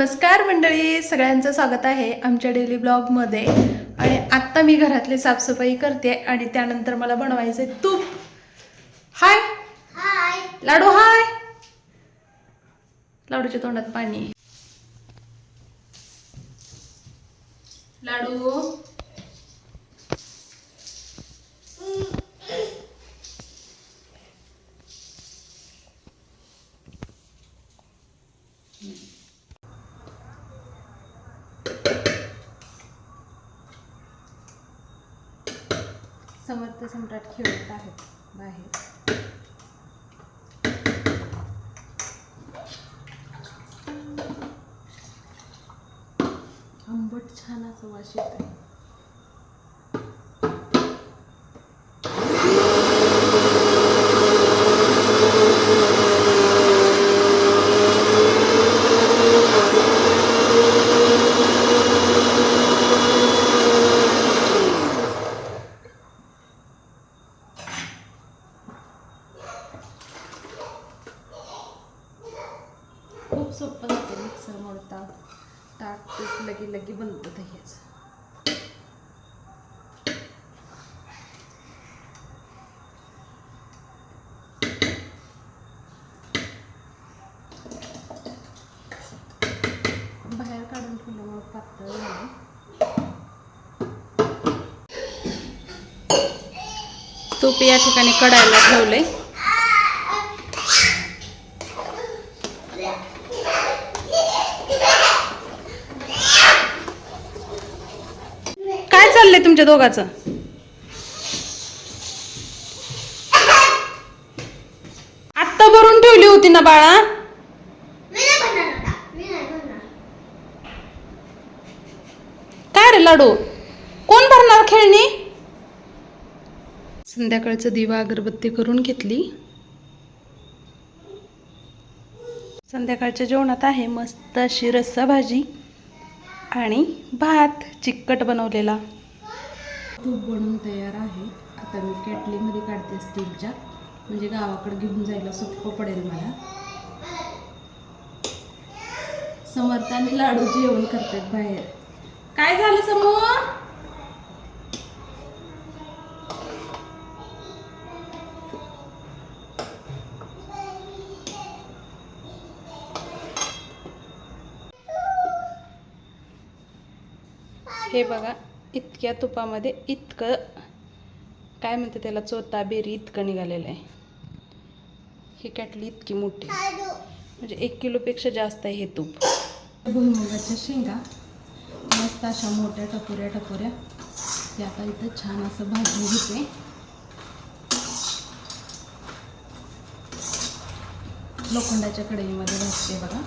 नमस्कार मंडळी सगळ्यांचं स्वागत आहे आमच्या डेली ब्लॉगमध्ये आणि आत्ता मी घरातली साफसफाई करते आणि त्यानंतर मला बनवायचे तूप. हाय हाय लाडू हाय लाडूच्या तोंडात पाणी. लाडू. समर्थ सम्राट खेळत आहेत बाहेर. आंबट छान असं वास येत आहे तूप या ठिकाणी कडायला ठेवलंय. काय चाललंय तुमच्या दोघाचं? आत्ता भरून ठेवली होती ना बाळा? काय रे लाडू? कोण भरणार खेळणी? संध्याकाळचं दिवा अगरबत्ती करून घेतली. संध्याकाळच्या जेवणात आहे मस्त अशी रस्सा भाजी आणि भात चिकट बनवलेला. तूप बनवून तयार आहे. आता मी केटलीमध्ये काढते स्टीलच्या. म्हणजे गावाकडे घेऊन जायला सोपं पडेल मला. समर्थ आणि लाडू जेवण करतात बाहेर. काय झालं समोर हे बघा इतक्या तुपामध्ये इतकं काय म्हणते त्याला चोता बेरी इतकं निघालेलं आहे. ही कॅटली इतकी मोठी. म्हणजे एक किलोपेक्षा जास्त आहे हे तूप. भुईमुगाच्या शेंगा मस्त अशा मोठ्या टपोऱ्या टपोऱ्या. त्या आता इथं छान असं भाजून घेते. लोखंडाच्या कढईमध्ये भाजते बघा.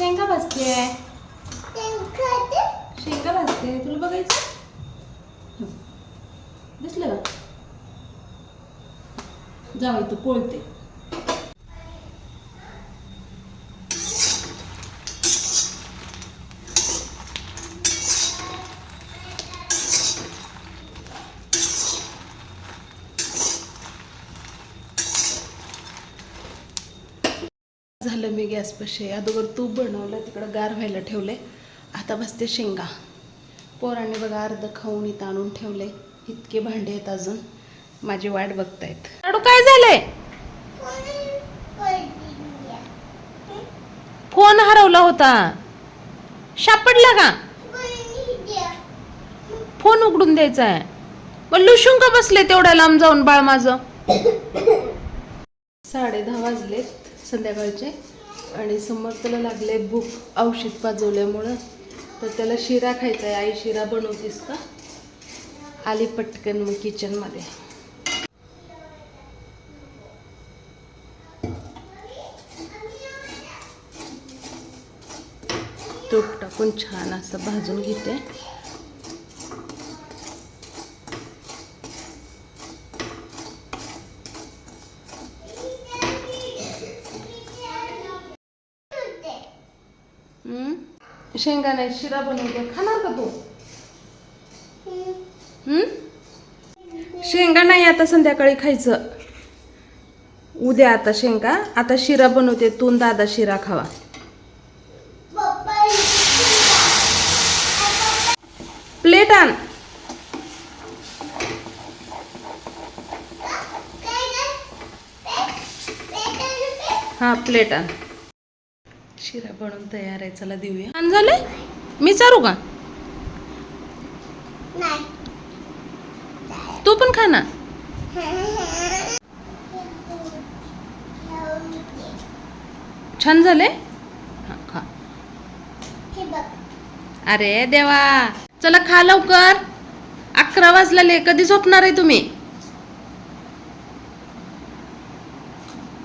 शेंग भाजते शेंगा भाजते तुला बघायचं. दिसलं का? जाऊ इथं पोळते. झालं मी गॅसपाशी अगोदर तूप बनवलं तिकडं गार व्हायला ठेवले आता बसते शेंगा. पोरांनी बघा अर्ध खाऊन इथं आणून ठेवले इतके भांडे आहेत अजून. माझी वाट बघतायत. लाडू काय झालंय? फोन हरवला होता. सापडला का? फोन उघडून द्यायचा आहे मग लुशून का बसले तेवढ्या लांब जाऊन बाळ माझं? साडे दहा वाजलेत. संध्याकाळचे. आणि समोर त्याला लागले भूक औषध पाजवल्यामुळं. तर त्याला शिरा खायचा आहे. आई शिरा बनवतीस का? आली पटकन मग किचनमध्ये तूप टाकून छान असं भाजून घेते. शेंगाने शिरा बनवते. खाणार का तू? शेंगा नाही आता संध्याकाळी खायचं. उद्या आता शेंगा. आता शिरा बनवते. तून दादा शिरा खावा. प्लेट आण. हां प्लेट आण. शिरा बनवून तयार आहे. चला देऊया. छान झालंय? मी चारू का? नाही. तू पण खा ना. छान झाले हा खा. अरे देवा. चला खा लवकर. अकरा वाजलेले कधी झोपणार आहे तुम्ही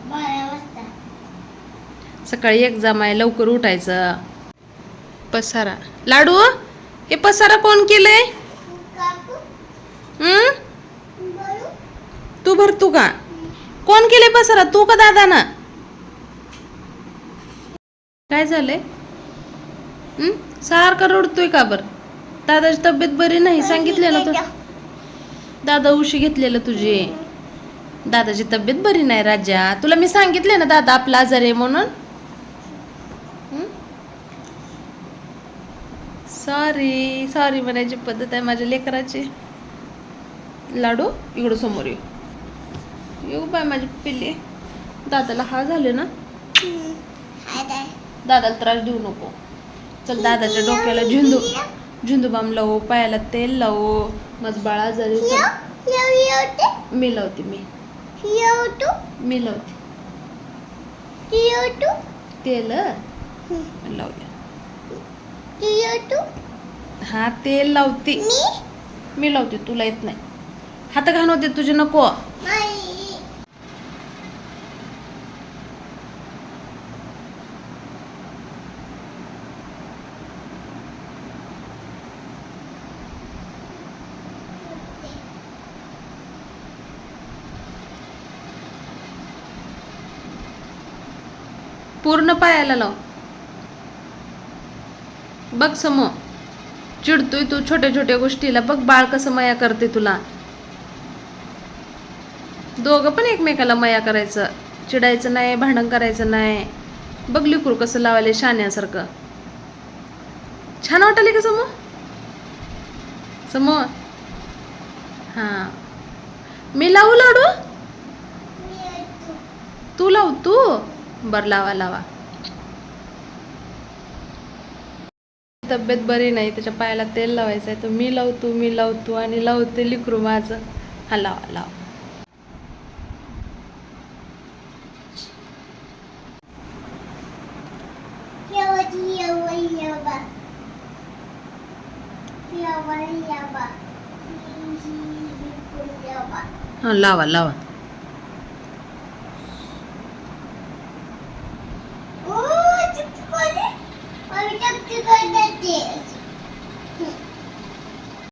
बारा वाजता सकाळी एक्झाम आहे लवकर उठायचं. पसारा. लाडू हे पसारा कोण केलंय? हं? तू भरतू का? कोण केले पसारा? तू का दादा ना काय झालंय? हं? सारखा रडतोय का बर? दादाची तब्येत बरी नाही सांगितले ना तू? दादा उशी घेतलेलं तुझी. दादाची तब्येत बरी नाही राजा. तुला मी सांगितले ना दादा आपला आजार आहे म्हणून? सॉरी सॉरी म्हणायची पद्धत आहे माझ्या लेकराची. लाडू इकडं समोर येऊ येऊ बाय माझी पिल्ली. दादाला हा झाले ना? दादाला त्रास देऊ नको. चल दादाच्या डोक्याला झेंडू बाम लावू पायाला तेल लावू. मग बाळा जरी मी लावते मी. मी लावते. तेल. येऊ तू? हा तेल लावते. मी? लावते तुला येत नाही. हात घाणवते तुझे नको. पूर्ण पायाला लाव. बघ समो चिडतोय तू छोट्या छोट्या गोष्टीला. बघ बाळ कसं मया करते तुला. दोघं पण एकमेकाला मया करायचं. चिडायचं नाही भांडण करायचं नाही. बघ लिकरू कसं लावायला शाण्यासारखं. छान वाटायले का समो? समो? हां. मी लावू लाडू? तू लाव तू? बर लावा लावा. तब्येत बरी नाही त्याच्या पायाला तेल लावायचं आहे तर मी लावतो मी लावतो आणि लावते लिकरू माझं. हा लावा लावा. हा लावा लावा.